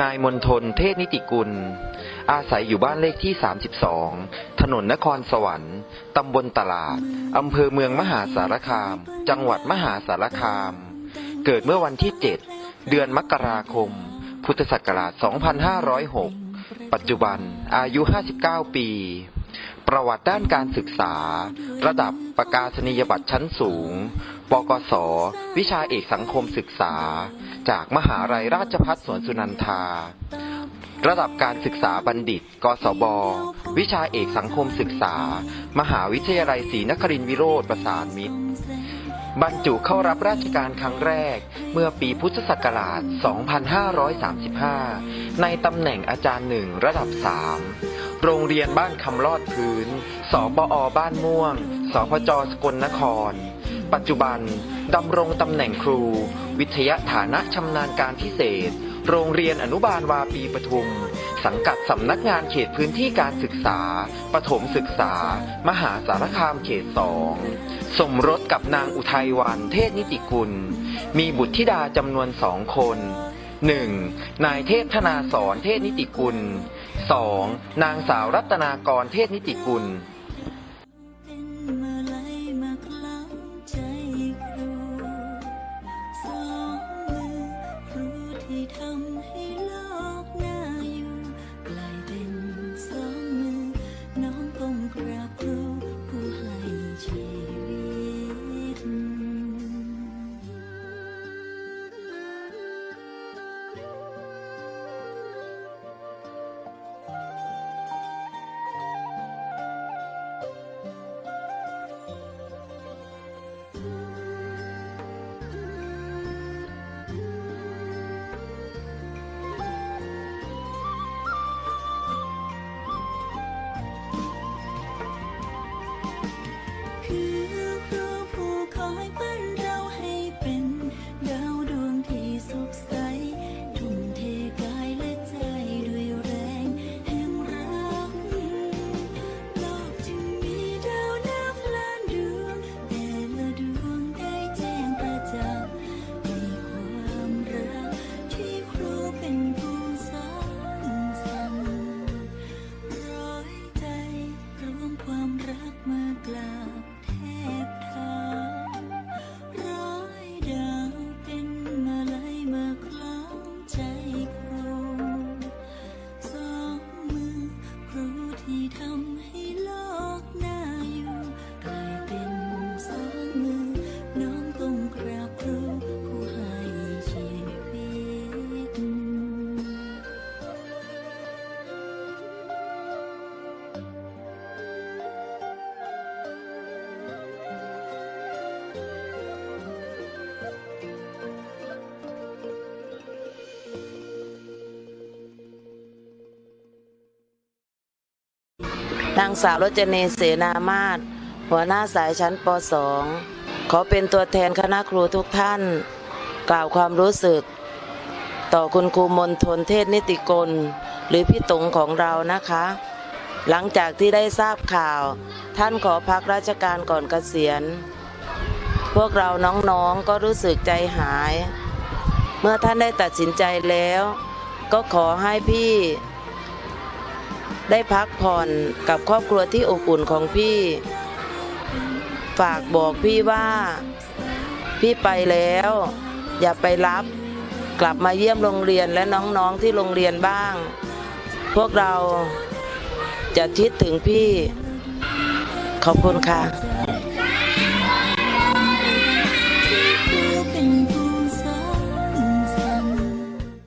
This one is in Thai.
นายมนทนเทศนิติกุล อาศัยอยู่บ้านเลขที่ 32 ถนนนครสวรรค์ ตำบลตลาด อำเภอเมืองมหาสารคาม จังหวัดมหาสารคาม เกิดเมื่อวันที่ 7 เดือนมกราคม พุทธศักราช 2506 ปัจจุบันอายุ 59 ปี ประวัติด้านการศึกษา ระดับประกาศนียบัตรชั้นสูง ปกศ วิชาเอกสังคมศึกษา จากมหาลัยราชภัฏสวนสุนันทา ระดับการศึกษาบัณฑิต กศบ วิชาเอกสังคมศึกษา มหาวิทยาลัยศรีนครินทรวิโรธประสานมิตร บรรจุเข้ารับราชการครั้งแรกเมื่อปีพุทธศักราช 2535 ในตำแหน่งอาจารย์หนึ่งระดับ 3 โรงเรียนบ้านคำลอดพื้น สปอบ้านม่วง สพจสกลนคร ปัจจุบันดำรงตำแหน่งครู วิทยาฐานะชำนาญการพิเศษ โรงเรียนอนุบาลวาปีปทุม สังกัดสำนักงานเขตพื้นที่การศึกษา ปฐมศึกษา มหาสารคามเขตสองสมรสกับนางอุทัยวันเทศนิติกุล มีบุตรธิดาจำนวนสองคน 1. นายเทพธนาสอนเทศนิติกุล 2. นางสาวรัตนากรเทศนิติกุล นางสาวรจเนเสนามาศหัวหน้าสายชั้นป .2 ขอเป็นตัวแทนคณะครูทุกท่าน กล่าวความรู้สึก ต่อคุณครูมนทนเทศนิติกล หรือพี่ตงของเรานะคะ หลังจากที่ได้ทราบข่าว ท่านขอพักราชการก่อนเกษียณ พวกเราน้องๆก็รู้สึกใจหาย เมื่อท่านได้ตัดสินใจแล้ว ก็ขอให้พี่ ได้พักผ่อนกับครอบครัวที่อบอุ่นของพี่ ฝากบอกพี่ว่า พี่ไปแล้ว อย่าไปรับ กลับมาเยี่ยมโรงเรียนและน้องๆที่โรงเรียนบ้าง พวกเราจะคิดถึงพี่ ขอบคุณค่ะ